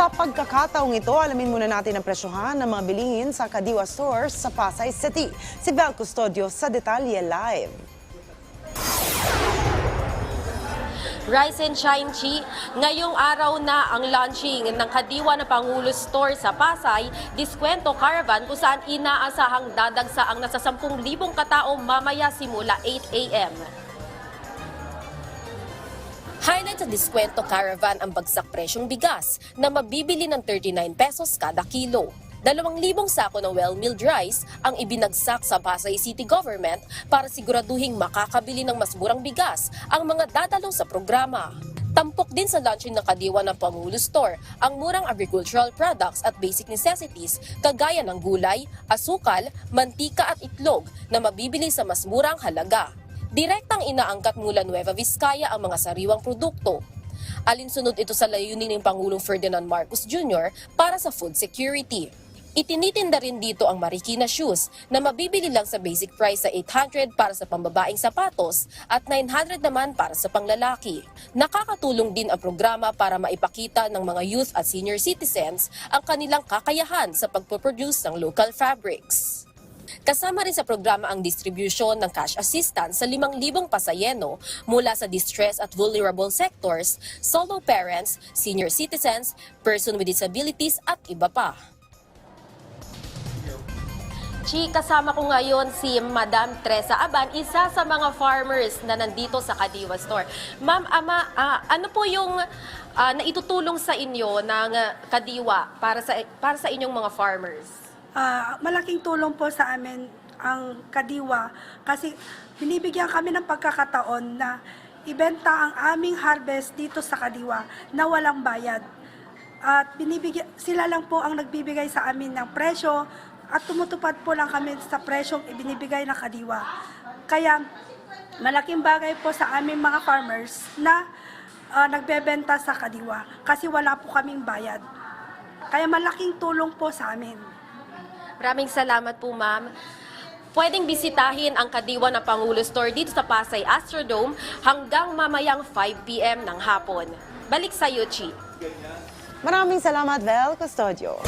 Sa pagkakataong ito, alamin muna natin ang presyohan ng mga bilihin sa Kadiwa Stores sa Pasay City. Si Bel Custodio sa Detalye Live. Rise and Shine Chi, ngayong araw na ang launching ng Kadiwa na Pangulo Store sa Pasay, Diskwento Caravan kung saan inaasahang dadagsa ang nasa 10,000 katao mamaya simula 8 a.m. Highlight sa Diskwento Caravan ang bagsak presyong bigas na mabibili ng 39 pesos kada kilo. Dalawang libong sako ng well-milled rice ang ibinagsak sa Pasay City Government para siguraduhing makakabili ng mas murang bigas ang mga dadalo sa programa. Tampok din sa launching ng Kadiwa ng Pangulo Store ang murang agricultural products at basic necessities kagaya ng gulay, asukal, mantika at itlog na mabibili sa mas murang halaga. Direktang inaangkat mula Nueva Vizcaya ang mga sariwang produkto. Alinsunod ito sa layunin ng Pangulong Ferdinand Marcos Jr. para sa food security. Itinitinda rin dito ang Marikina shoes na mabibili lang sa basic price sa 800 para sa pambabaeng sapatos at 900 naman para sa panglalaki. Nakakatulong din ang programa para maipakita ng mga youth at senior citizens ang kanilang kakayahan sa pagpoproduce ng local fabrics. Kasama rin sa programa ang distribution ng cash assistance sa 5,000 pasayeno mula sa distress at vulnerable sectors, solo parents, senior citizens, person with disabilities at iba pa. Chi, kasama ko ngayon si Madam Tresa Aban, isa sa mga farmers na nandito sa Kadiwa Store. Ma'am, ama, ah, ano po yung ah, naitutulong sa inyo ng Kadiwa para sa para sa inyong mga farmers? Ah, malaking tulong po sa amin ang kadiwa kasi binibigyan kami ng pagkakataon na ibenta ang aming harvest dito sa kadiwa na walang bayad. At binibigyan, sila lang po ang nagbibigay sa amin ng presyo at tumutupad po lang kami sa presyong ibinibigay ng kadiwa. Kaya malaking bagay po sa aming mga farmers na ah, nagbebenta sa kadiwa kasi wala po kaming bayad. Kaya malaking tulong po sa amin. Maraming salamat po, ma'am. Pwedeng bisitahin ang Kadiwa na Pangulo Store dito sa Pasay Astrodome hanggang mamayang 5 p.m. ng hapon. Balik sa iyo, Chi. Maraming salamat, Bel Custodio.